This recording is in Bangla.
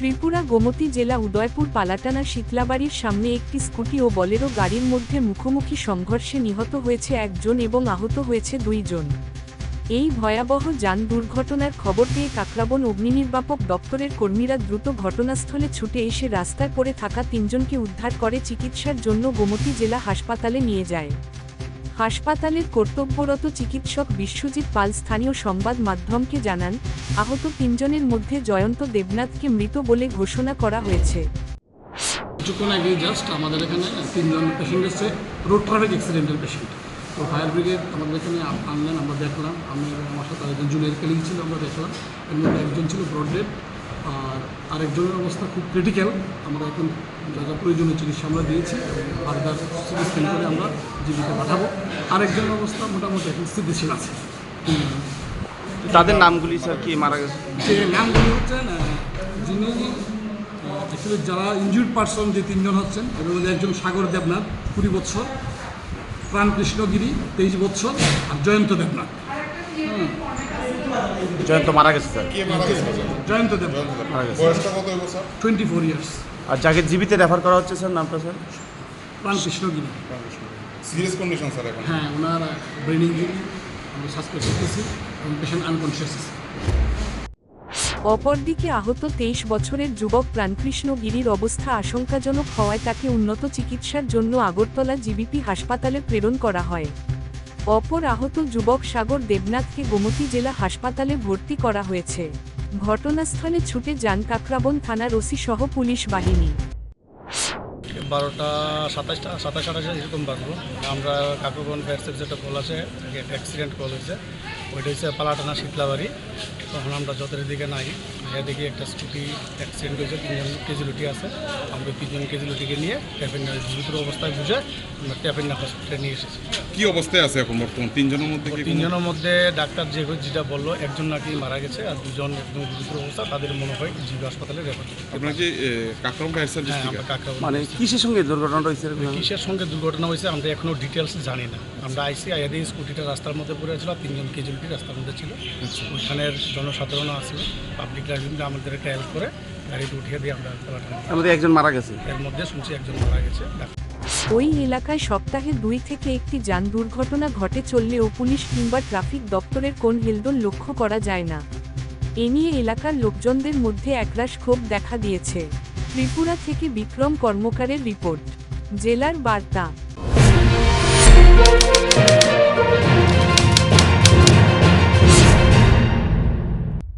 গোমতী জেলা উদয়পুর পালাটানা শীতলাবাড়ির সামনে একটি স্কুটি ও বলেরো গাড়ির মধ্যে মুখোমুখি সংঘর্ষে নিহত হয়েছে একজন এবং আহত হয়েছে দুইজন। এই ভয়াবহ যান দুর্ঘটনার খবর পেয়ে কাকরাবন অগ্নিনির্বাপক দপ্তরের কর্মীরা দ্রুত ঘটনাস্থলে ছুটে এসে রাস্তায় পড়ে থাকা তিনজনকে উদ্ধার করে চিকিৎসার জন্য গোমতী জেলা হাসপাতালে নিয়ে যায়। হাসপাতালের কর্তব্যরত চিকিৎসক বিশ্বজিৎ পাল স্থানীয় সংবাদ মাধ্যমকে জানান, আহত তিনজনের মধ্যে জয়ন্ত দেবনাথকে মৃত বলে ঘোষণা করা হয়েছে। কিছুক্ষণ আগে জাস্ট আমাদের এখানে তিনজন পেশেন্ট এসছে রোড ট্রাফিক অ্যাক্সিডেন্টের পেশেন্ট তো ফায়ার ব্রিগেড আমাদের এখানে আনলেন, আমরা দেখলাম, আমি আমার সাথে আরেকজন জুনিয়র কেলিং ছিল, আমরা দেখলাম। এর মধ্যে একজন ছিল ব্রডডেড আর আরেকজনের অবস্থা খুব ক্রিটিক্যাল আমরা এখন যা যা প্রয়োজনীয় চিকিৎসা আমরা দিয়েছি এবং ফার্দার চিকিৎসা করে আমরা জীবিকা পাঠাবো। আরেকজনের অবস্থা মোটামুটি এখন স্থিতিশীল আছে। তাদের নামগুলি স্যার কি মারা গেছে? যে নামগুলি হচ্ছেন যিনি অ্যাকচুয়ালি যারা ইনজুর্ড পার্সন যে তিনজন হচ্ছেন মধ্যে একজন সাগর দেবনাথ কুড়ি বৎসর প্রাণ কৃষ্ণগিরি তেইশ বৎসর আর জয়ন্ত দেবনাথ। জয়ন্ত মারা গেছে স্যার। জয়ন্ত দেবনাথ মারা গেছে। বয়সটা কত টোয়েন্টি ফোর ইয়ার্স আর যাকে জীবিত রেফার করা হচ্ছে স্যার নামটা স্যার? প্রাণ কৃষ্ণগিরি সিরিয়াস কন্ডিশন স্যার এখন? হ্যাঁ ওনার ব্রেন ইঞ্জুরি আমরা সাসপেক্ট করতেছি এবং পেশেন্ট আনকনসিয়াস আছে। অপরদিকে আহত তেইশ বছরের যুবক প্রাণকৃষ্ণ গিরির অবস্থা আশঙ্কাজনক হওয়ায় তাকে উন্নত চিকিৎসার জন্য আগরতলা জিবিপি হাসপাতালে প্রেরণ করা হয়। অপর আহত যুবক সাগর দেবনাথকে গোমতী জেলা হাসপাতালে ভর্তি করা হয়েছে। ঘটনাস্থলে ছুটে যান কাকরাবন থানার ওসি সহ পুলিশ বাহিনী। বারোটা সাতাশটা সাতাশ আঠাশে এরকম বাজবো আমরা কাকুগন ব্যাটসের যেটা কল আছে অ্যাক্সিডেন্ট কল হয়েছে। ওইটা হচ্ছে পালাটানা শীতলাবাড়ি। তখন আমরা যতের দিকে নাই। এদিকে একটা স্কুটি অ্যাক্সিডেন্ট হয়েছে তিনজন কেজিলুটি আছে। আমরা তিনজন কেজিলুটিকে নিয়ে ট্যাপিনা দ্রুত অবস্থায় বুঝে আমরা ট্যাপিনা হসপিটালে নিয়ে এসেছি। কি অবস্থায় আছে এখন বর্তমান? তিনজনের মধ্যে তিনজনের মধ্যে ডাক্তার যে যেটা বলল একজন নাকি মারা গেছে আর দুজন একদম গুরুতর অবস্থা তাদের মনে হয় জিবি হাসপাতালে রেফার। আপনার কি কাকরম ফায়ার সার্ভিস হ্যাঁ কাকরাবন মানে কিসের সঙ্গে দুর্ঘটনা হয়েছে কিসের সঙ্গে দুর্ঘটনা হয়েছে আমরা এখনও ডিটেলস জানি না। আমরা আইসি আয়াদি স্কুটিটা রাস্তার মধ্যে পড়ে ছিল আর তিনজন কেজুয়ালিটি রাস্তার মধ্যে ছিল। ওইখানের জনসাধারণও আসলো পাবলিক আমাদের একটা হেল্প করে গাড়িতে উঠিয়ে দিয়ে আমরা মধ্যে একজন মারা গেছে। এর মধ্যে শুনছি একজন মারা গেছে। ওই এলাকায় সপ্তাহে দুই থেকে একটি যান দুর্ঘটনা ঘটে চললেও পুলিশ কিংবা ট্রাফিক দপ্তরের কোন হেলদোল লক্ষ্য করা যায় না। এ নিয়ে এলাকার লোকজনদের মধ্যে একরাশ ক্ষোভ দেখা দিয়েছে। ত্রিপুরা থেকে বিক্রম কর্মকারের রিপোর্ট। জেলার বার্তা।